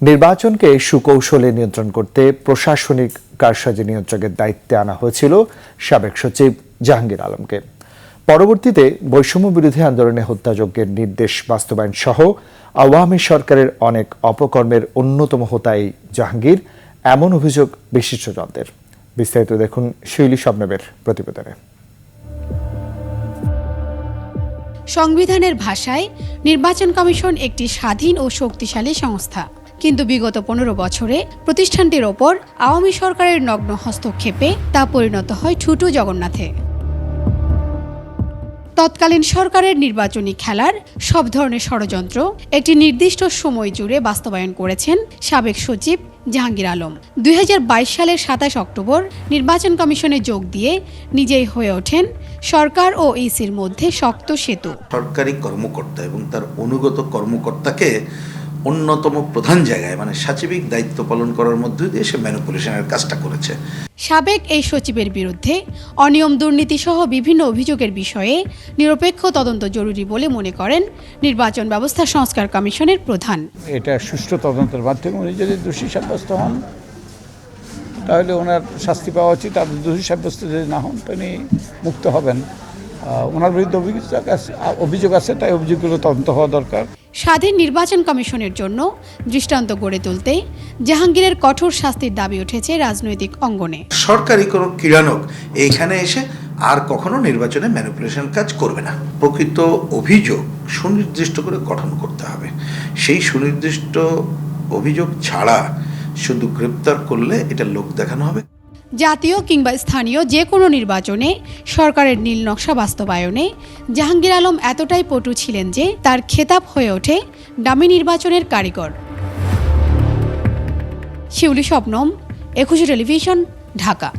নির্বাচনকে সুকৌশলে নিয়ন্ত্রণ করতে প্রশাসনিক কারসাজি নিয়ন্ত্রকের দায়িত্বে আনা হয়েছিল সাবেক সচিব জাহাঙ্গীর আলমকে। পরবর্তীতে বৈষম্য বিরোধী আন্দোলনে হত্যাযজ্ঞের নির্দেশ বাস্তবায়ন সহ আওয়ামী সরকারের অনেক অপকর্মের অন্যতম হোতাই জাহাঙ্গীর, এমন অভিযোগ বিশিষ্টজনদের। বিস্তারিত দেখুন শৈলী স্বপ্নবের প্রতিবেদনে। সংবিধানের ভাষায় নির্বাচন কমিশন একটি স্বাধীন ও শক্তিশালী সংস্থা। কিন্তু বিগত পনেরো বছরে প্রতিষ্ঠানটির ওপর আওয়ামী সরকারের নগ্ন হস্তক্ষেপে তা পরিণত হয় ঠুটু জগন্নাথে। তৎকালীন সরকারের নির্বাচনী খেলার সব ধরনের ষড়যন্ত্র একটি নির্দিষ্ট সময় জুড়ে বাস্তবায়ন করেছেন সাবেক সচিব জাহাঙ্গীর আলম। দুই হাজার বাইশ সালের সাতাশ অক্টোবর নির্বাচন কমিশনে যোগ দিয়ে নিজেই হয়ে ওঠেন সরকার ও ইসির মধ্যে শক্ত সেতু। সরকারি কর্মকর্তা এবং তার অনুগত কর্মকর্তাকে অন্যতম প্রধান জায়গায় মানে সাচিবিক দায়িত্ব পালন করার মধ্য দিয়ে সে ম্যানিপুলেশনের কাজটা করেছে। সাবেক এই সচিবের বিরুদ্ধে অনিয়ম দুর্নীতি সহ বিভিন্ন অভিযোগের বিষয়ে নিরপেক্ষ তদন্ত জরুরি বলে মনে করেন নির্বাচন ব্যবস্থা সংস্কার কমিশনের প্রধান। এটা সুষ্ঠু তদন্তের মাধ্যমে উনি যদি দোষী সাব্যস্ত হন তাহলে ওনার শাস্তি পাওয়া উচিত। আর দোষী সাব্যস্ত যদি না হন তিনি মুক্ত হবেন। ওনার বিরুদ্ধে অভিযোগ আছে অভিযোগ আছে তাই অভিযোগগুলো তদন্ত হওয়া দরকার। স্বাধীন নির্বাচন কমিশনের জন্য দৃষ্টান্ত গড়ে তুলতে জাহাঙ্গীরের কঠোর শাস্তির দাবি উঠেছে রাজনৈতিক অঙ্গনে। সরকারি কোনো ক্রীড়ানক এইখানে এসে আর কখনো নির্বাচনে ম্যানিপুলেশন কাজ করবে না। প্রকৃত অভিযোগ সুনির্দিষ্ট করে গঠন করতে হবে। সেই সুনির্দিষ্ট অভিযোগ ছাড়া শুধু গ্রেপ্তার করলে এটা লোক দেখানো হবে। জাতীয় কিংবা স্থানীয় যে কোনো নির্বাচনে সরকারের নীল নকশা বাস্তবায়নে জাহাঙ্গীর আলম এতটাই পটু ছিলেন যে তার খেতাব হয়ে ওঠে দামি নির্বাচনের কারিগর। শিউলি স্বপ্নম, একুশে টেলিভিশন, ঢাকা।